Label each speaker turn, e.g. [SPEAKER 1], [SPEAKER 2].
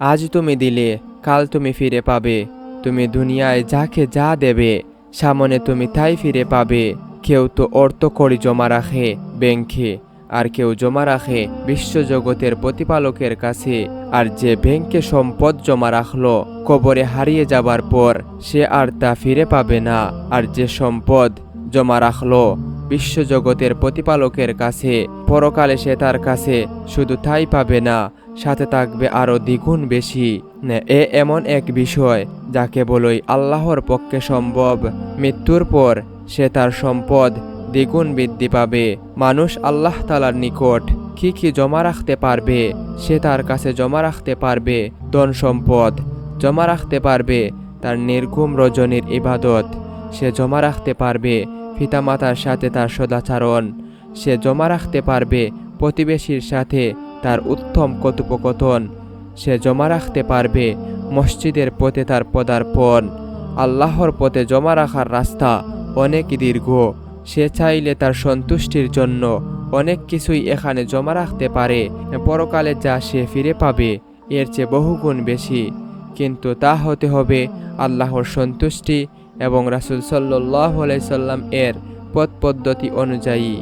[SPEAKER 1] আজ তুমি দিলে, কাল তুমি ফিরে পাবে। তুমি দুনিয়ায় যাকে যা দেবে, সামনে তুমি তাই ফিরে পাবে। কেউ তো অর্থ করি জমা রাখে ব্যাংকে, আর কেউ জমা রাখে বিশ্বজগতের প্রতিপালকের কাছে। আর যে ব্যাংকে সম্পদ জমা রাখল, কবরে হারিয়ে যাবার পর সে আর তা ফিরে পাবে না। আর যে সম্পদ জমা রাখল, বিশ্বজগতের প্রতিপালকের কাছে, পরকালে সে তার কাছে শুধু তাই পাবে না। সাথে থাকবে আরও দ্বিগুণ বেশি। এ এমন এক বিষয় যাকে বলই আল্লাহর পক্ষে সম্ভব। মৃত্যুর পর সে তার সম্পদ দ্বিগুণ বৃদ্ধি পাবে। মানুষ আল্লাহ তালার নিকট কি কি জমা রাখতে পারবে, সে তার কাছে জমা রাখতে পারবে ধন সম্পদ, জমা রাখতে পারবে তার নির্ঘুম রজনীর ইবাদত, সে জমা রাখতে পারবে পিতামাতার সাথে তার সদাচরণ, সে জমা রাখতে পারবে প্রতিবেশীর সাথে তার উত্তম কথোপকথন। সে জমা রাখতে পারবে মসজিদের পথে তার পদার্পণ। আল্লাহর পথে জমা রাখার রাস্তা অনেক দীর্ঘ। সে চাইলে তার সন্তুষ্টির জন্য অনেক কিছুই এখানে জমা রাখতে পারে। পরকালে যা সে ফিরে পাবে এর চেয়ে বহুগুণ বেশি। কিন্তু তা হতে হবে আল্লাহর সন্তুষ্টি এবং রাসুল সাল্লাহ সাল্লাম এর পথ পদ্ধতি অনুযায়ী।